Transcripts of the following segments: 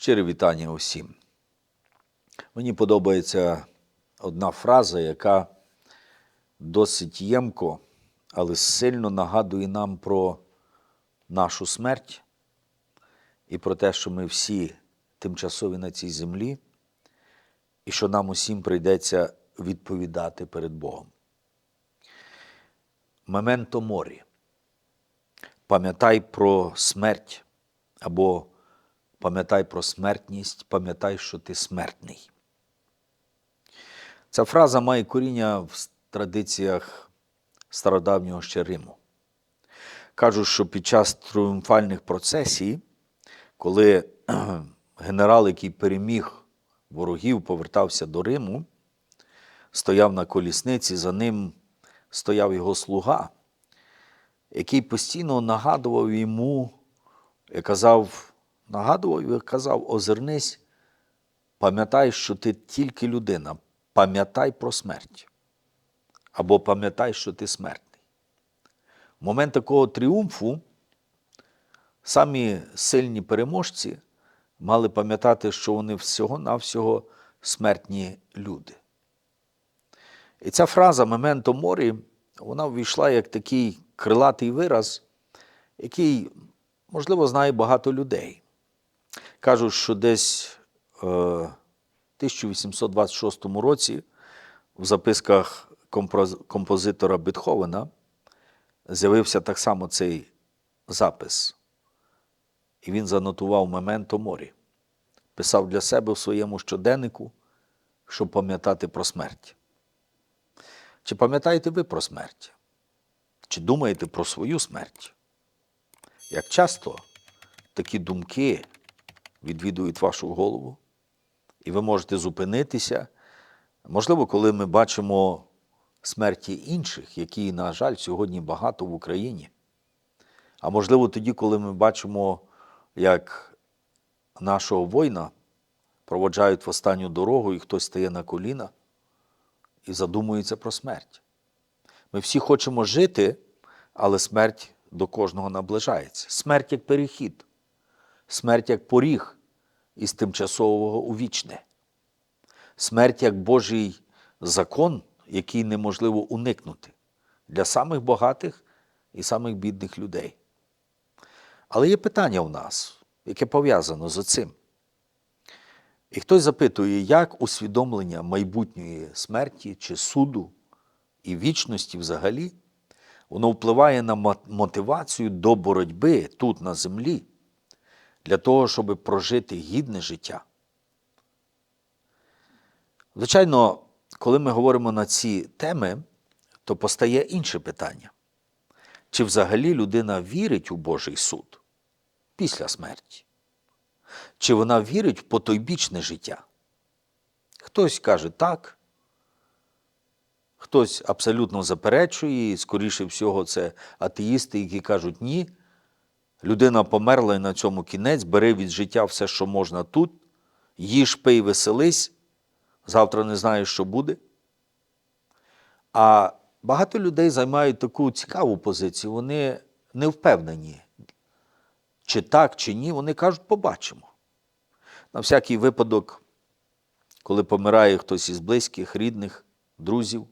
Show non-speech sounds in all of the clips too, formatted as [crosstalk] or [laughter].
Щире вітання усім. Мені подобається одна фраза, яка досить ємко, але сильно нагадує нам про нашу смерть і про те, що ми всі тимчасові на цій землі, і що нам усім прийдеться відповідати перед Богом. Мементо морі. Пам'ятай про смерть або пам'ятай про смертність, пам'ятай, що ти смертний. Ця фраза має коріння в традиціях стародавнього ще Риму. Кажуть, що під час тріумфальних процесій, коли [clears throat] генерал, який переміг ворогів, повертався до Риму, стояв на колісниці, за ним стояв його слуга, який постійно нагадував йому, і казав, нагадував і казав, озирнись, пам'ятай, що ти тільки людина, пам'ятай про смерть. Або пам'ятай, що ти смертний. В момент такого тріумфу самі сильні переможці мали пам'ятати, що вони всього-навсього смертні люди. І ця фраза Мементо морі, вона ввійшла як такий крилатий вираз, який, можливо, знає багато людей. Кажуть, що десь е, в 1826 році в записках композитора Бетховена з'явився так само цей запис. І він занотував Мементо морі. Писав для себе в своєму щоденнику, щоб пам'ятати про смерть. Чи пам'ятаєте ви про смерть? Чи думаєте про свою смерть? Як часто такі думки відвідують вашу голову, і ви можете зупинитися, можливо, коли ми бачимо смерті інших, які, на жаль, сьогодні багато в Україні. А можливо, тоді, коли ми бачимо, як нашого воїна проводжають в останню дорогу, і хтось стає на коліна і задумується про смерть. Ми всі хочемо жити, але смерть до кожного наближається. Смерть як перехід, смерть як поріг із тимчасового у вічне, смерть як Божий закон, який неможливо уникнути для самих багатих і самих бідних людей. Але є питання у нас, яке пов'язано з цим. І хтось запитує, як усвідомлення майбутньої смерті чи суду і вічності взагалі, воно впливає на мотивацію до боротьби тут, на землі, для того, щоб прожити гідне життя. Звичайно, коли ми говоримо на ці теми, то постає інше питання. Чи взагалі людина вірить у Божий суд після смерті? Чи вона вірить в потойбічне життя? Хтось каже так, хтось абсолютно заперечує, і, скоріше всього, це атеїсти, які кажуть ні. Людина померла і на цьому кінець, бери від життя все, що можна тут, їж, пий, веселись, завтра не знаєш, що буде. А багато людей займають таку цікаву позицію. Вони не впевнені, чи так, чи ні. Вони кажуть, побачимо. На всякий випадок, коли помирає хтось із близьких, рідних, друзів,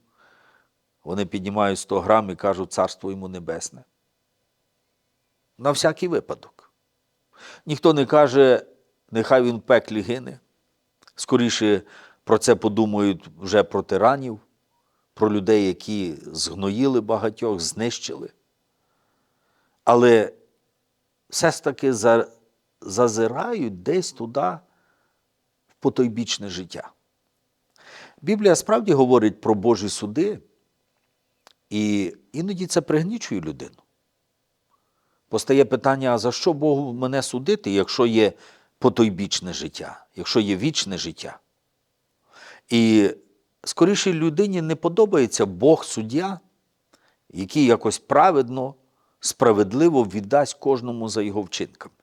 вони піднімають 100 грам і кажуть царство йому небесне. На всякий випадок. Ніхто не каже, нехай він в пеклі гине. Скоріше про це подумають вже про тиранів, про людей, які згноїли багатьох, знищили. Але все ж таки зазирають десь туди, в потойбічне життя. Біблія справді говорить про Божі суди, і іноді це пригнічує людину. Постає питання, а за що Богу мене судити, якщо є потойбічне життя, якщо є вічне життя? І скоріше людині не подобається Бог суддя, який якось праведно, справедливо віддасть кожному за його вчинками.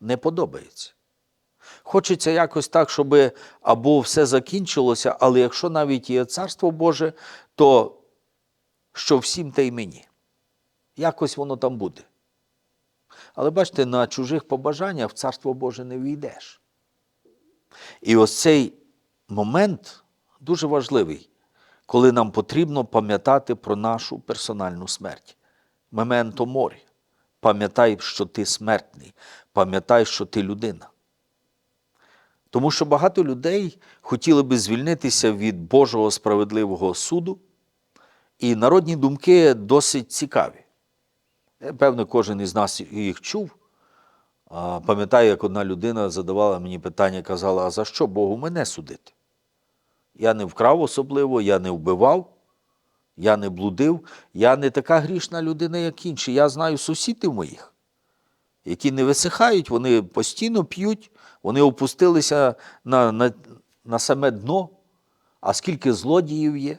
Не подобається. Хочеться якось так, щоб або все закінчилося, але якщо навіть є царство Боже, то що всім та й мені. Якось воно там буде. Але бачите, на чужих побажаннях в царство Боже не війдеш. І ось цей момент дуже важливий, коли нам потрібно пам'ятати про нашу персональну смерть. Мементо морі. Пам'ятай, що ти смертний, пам'ятай, що ти людина. Тому що багато людей хотіли би звільнитися від Божого справедливого суду, і народні думки досить цікаві. Певно, кожен із нас їх чув. Пам'ятаю, як одна людина задавала мені питання, казала, а за що Богу мене судити? Я не вкрав особливо, я не вбивав, я не блудив, я не така грішна людина, як інші. Я знаю сусідів моїх, які не висихають, вони постійно п'ють, вони опустилися на, на, на саме дно. А скільки злодіїв є,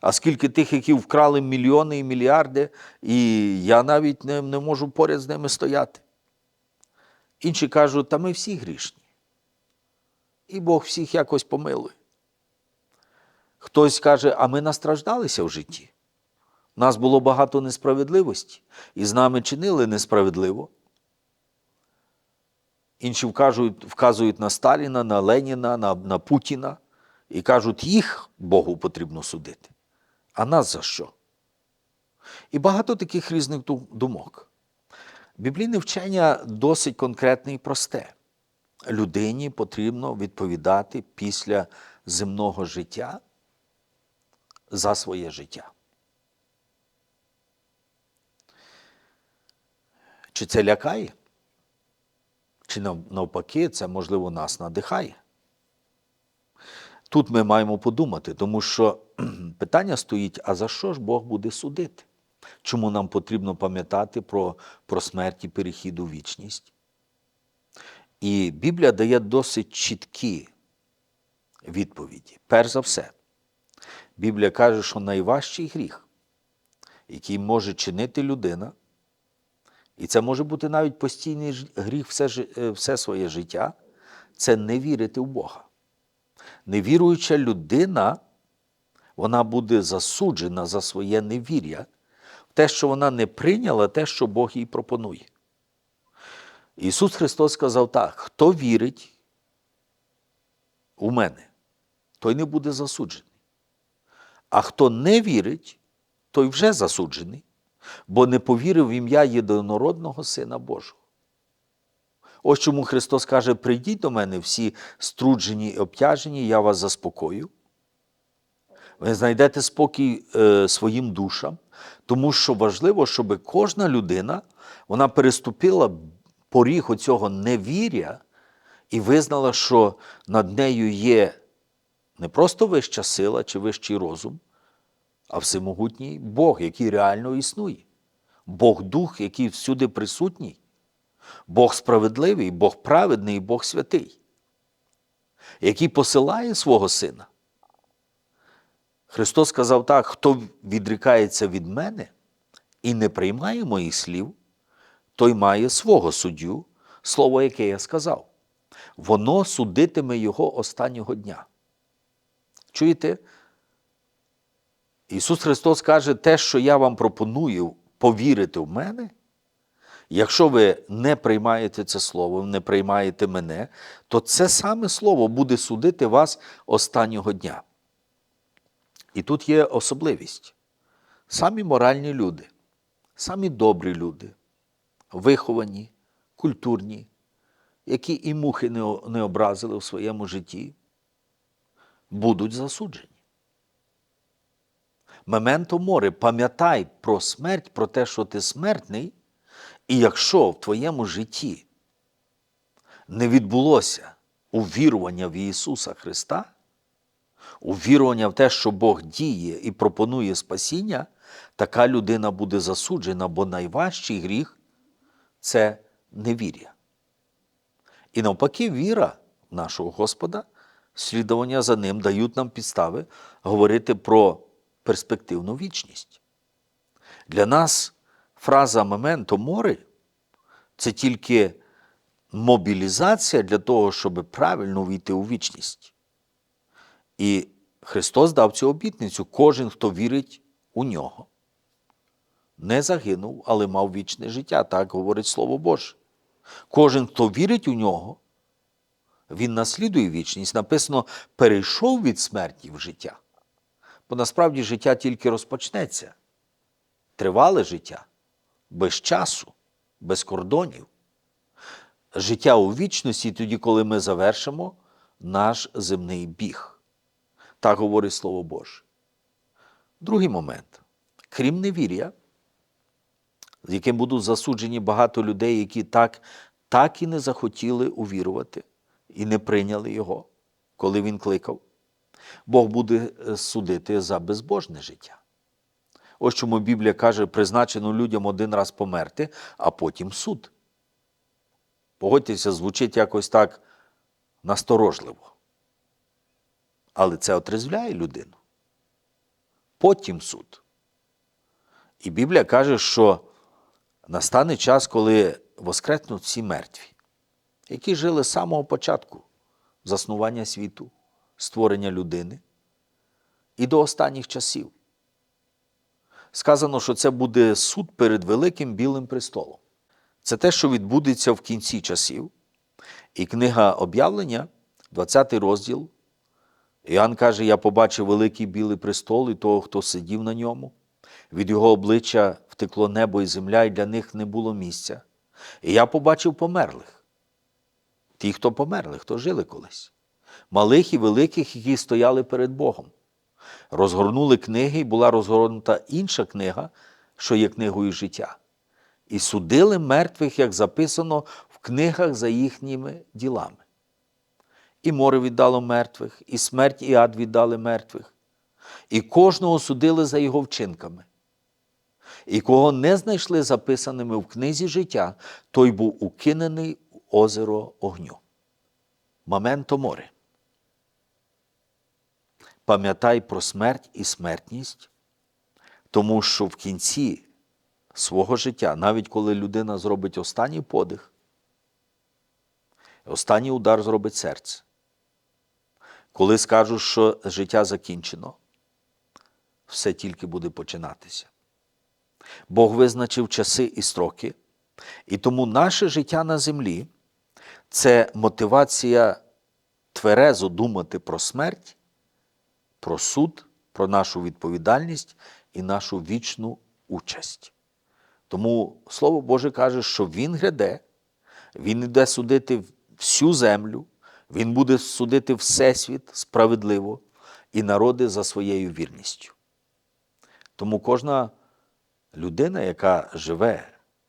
а скільки тих, які вкрали мільйони і мільярди, і я навіть не, не можу поряд з ними стояти. Інші кажуть, та ми всі грішні. І Бог всіх якось помилує. Хтось каже, а ми настраждалися в житті. У нас було багато несправедливості, і з нами чинили несправедливо. Інші вказують, вказують на Сталіна, на Леніна, на, на Путіна і кажуть, їх Богу потрібно судити. А нас за що? І багато таких різних думок. Біблійне вчення досить конкретне і просте. Людині потрібно відповідати після земного життя за своє життя. Чи це лякає? Чи навпаки, це, можливо, нас надихає? Тут ми маємо подумати, тому що питання стоїть: а за що ж Бог буде судити? Чому нам потрібно пам'ятати про, про смерть і перехід у вічність? І Біблія дає досить чіткі відповіді. Перш за все, Біблія каже, що найважчий гріх, який може чинити людина, і це може бути навіть постійний гріх все, е, все своє життя, це не вірити в Бога. Невіруюча людина, вона буде засуджена за своє невір'я, те, що вона не прийняла те, що Бог їй пропонує. Ісус Христос сказав так: хто вірить у мене, той не буде засуджений. А хто не вірить, той вже засуджений, бо не повірив в ім'я єдинородного Сина Божого. Ось чому Христос каже: прийдіть до мене всі струджені і обтяжені, я вас заспокою. Ви знайдете спокій е, своїм душам, тому що важливо, щоб кожна людина вона переступила поріг оцього невір'я і визнала, що над нею є не просто вища сила чи вищий розум, а всемогутній Бог, який реально існує. Бог Дух, який всюди присутній. Бог справедливий, Бог праведний, Бог святий, який посилає свого Сина. Христос сказав так: хто відрікається від мене і не приймає моїх слів, той має свого суддю, слово, яке я сказав. Воно судитиме його останнього дня. Чуєте? Ісус Христос каже, те, що я вам пропоную повірити в мене, якщо ви не приймаєте це слово, не приймаєте мене, то це саме слово буде судити вас останнього дня. І тут є особливість. Самі моральні люди, самі добрі люди, виховані, культурні, які і мухи не образили в своєму житті, будуть засуджені. Мементо море, пам'ятай про смерть, про те, що ти смертний, і якщо в твоєму житті не відбулося увірування в Ісуса Христа, увірування в те, що Бог діє і пропонує спасіння, така людина буде засуджена, бо найважчий гріх це невір'я. І навпаки, віра нашого Господа, слідування за ним дають нам підстави говорити про перспективну вічність. Для нас фраза «моменто море» це тільки мобілізація для того, щоб правильно війти у вічність. І Христос дав цю обітницю. Кожен, хто вірить у нього, не загинув, але мав вічне життя. Так говорить Слово Боже. Кожен, хто вірить у нього, він наслідує вічність, написано, перейшов від смерті в життя. Бо насправді життя тільки розпочнеться. Тривале життя, без часу, без кордонів. Життя у вічності тоді, коли ми завершимо наш земний біг. Так говорить Слово Боже. Другий момент. Крім невір'я, з яким будуть засуджені багато людей, які так, так і не захотіли увірувати і не прийняли його, коли він кликав. Бог буде е, судити за безбожне життя. Ось чому Біблія каже, призначено людям один раз померти, а потім суд. Погодьтеся, звучить якось так насторожливо. Але це отрезвляє людину. Потім суд. І Біблія каже, що настане час, коли воскреснуть всі мертві, які жили з самого початку заснування світу, створення людини і до останніх часів. Сказано, що це буде суд перед Великим Білим престолом. Це те, що відбудеться в кінці часів. І книга об'явлення, 20 розділ. Іоанн каже: Я побачив великий білий престол і того, хто сидів на ньому. Від його обличчя втекло небо і земля, і для них не було місця. І я побачив померлих. Ті, хто померли, хто жили колись, малих і великих, які стояли перед Богом. Розгорнули книги, і була розгорнута інша книга, що є книгою життя. І судили мертвих, як записано в книгах за їхніми ділами. І море віддало мертвих, і смерть і ад віддали мертвих, і кожного судили за його вчинками. І кого не знайшли записаними в книзі життя, той був укинений в озеро огню. Маменто море. Пам'ятай про смерть і смертність, тому що в кінці свого життя, навіть коли людина зробить останній подих, останній удар зробить серце. Коли скажуть, що життя закінчено, все тільки буде починатися. Бог визначив часи і строки, і тому наше життя на землі це мотивація тверезо думати про смерть, про суд, про нашу відповідальність і нашу вічну участь. Тому Слово Боже каже, що Він гряде, Він йде судити всю землю, Він буде судити Всесвіт справедливо і народи за своєю вірністю. Тому кожна людина, яка живе,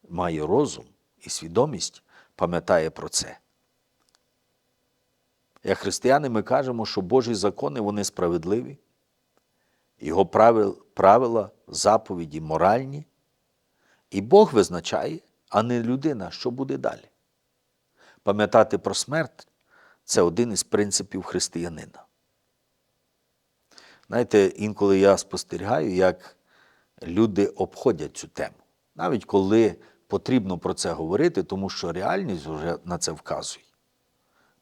має розум і свідомість, пам'ятає про це. Як християни ми кажемо, що Божі закони вони справедливі, Його правила, заповіді моральні, і Бог визначає, а не людина, що буде далі. Пам'ятати про смерть це один із принципів християнина. Знаєте, інколи я спостерігаю, як люди обходять цю тему, навіть коли потрібно про це говорити, тому що реальність вже на це вказує.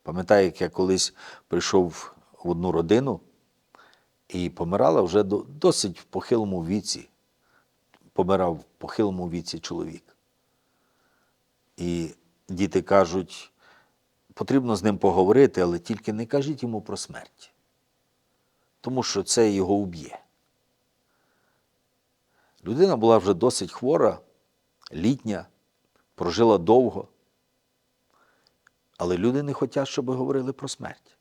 Пам'ятаю, як я колись прийшов в одну родину і помирала вже досить в похилому віці. Помирав в похилому віці чоловік. І діти кажуть, потрібно з ним поговорити, але тільки не кажіть йому про смерть, тому що це його уб'є. Людина була вже досить хвора, літня, прожила довго. Але люди не хочуть, щоб говорили про смерть.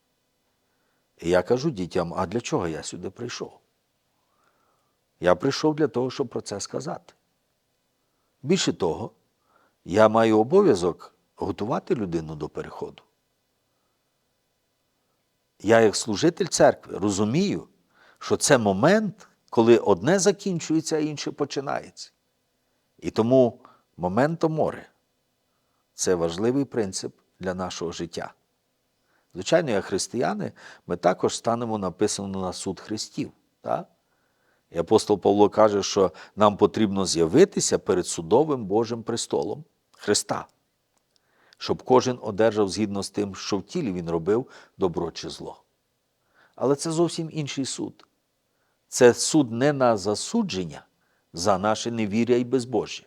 І я кажу дітям, а для чого я сюди прийшов? Я прийшов для того, щоб про це сказати. Більше того, я маю обов'язок готувати людину до переходу. Я, як служитель церкви, розумію, що це момент, коли одне закінчується, а інше починається. І тому моменто море це важливий принцип для нашого життя. Звичайно, як християни, ми також станемо написано на суд Христів. Так? І апостол Павло каже, що нам потрібно з'явитися перед судовим Божим престолом Христа, щоб кожен одержав згідно з тим, що в тілі він робив добро чи зло. Але це зовсім інший суд. Це суд не на засудження за наше невір'я і безбожжя.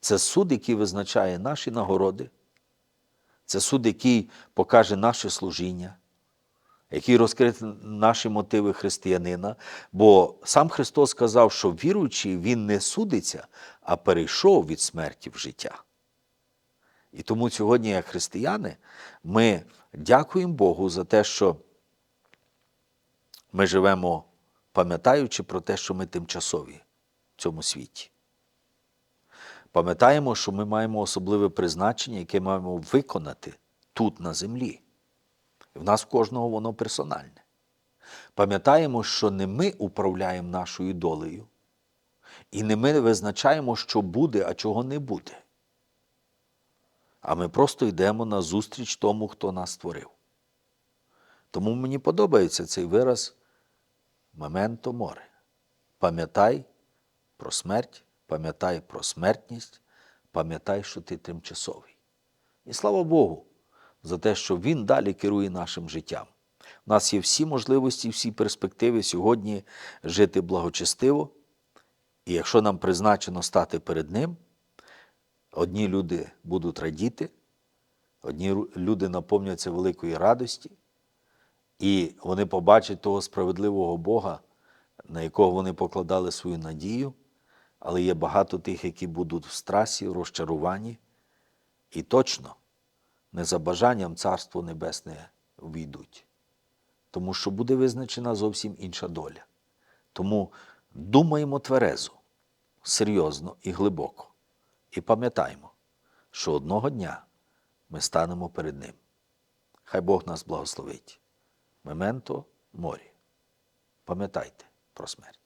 Це суд, який визначає наші нагороди. Це суд, який покаже наше служіння, який розкриє наші мотиви християнина. Бо сам Христос сказав, що віруючий Він не судиться, а перейшов від смерті в життя. І тому сьогодні, як християни, ми дякуємо Богу за те, що ми живемо, пам'ятаючи про те, що ми тимчасові в цьому світі. Пам'ятаємо, що ми маємо особливе призначення, яке маємо виконати тут, на землі. В нас в кожного воно персональне. Пам'ятаємо, що не ми управляємо нашою долею, і не ми визначаємо, що буде, а чого не буде. А ми просто йдемо на зустріч тому, хто нас створив. Тому мені подобається цей вираз «Моменто море. Пам'ятай про смерть, пам'ятай про смертність, пам'ятай, що ти тимчасовий. І слава Богу за те, що Він далі керує нашим життям. У нас є всі можливості, всі перспективи сьогодні жити благочестиво. І якщо нам призначено стати перед Ним, одні люди будуть радіти, одні люди наповняться великої радості, і вони побачать того справедливого Бога, на якого вони покладали свою надію, але є багато тих, які будуть в страсі, розчаруванні, і точно не за бажанням Царство Небесне війдуть, тому що буде визначена зовсім інша доля. Тому думаємо тверезо, серйозно і глибоко, і пам'ятаємо, що одного дня ми станемо перед Ним. Хай Бог нас благословить. Мементо морі. Пам'ятайте про смерть.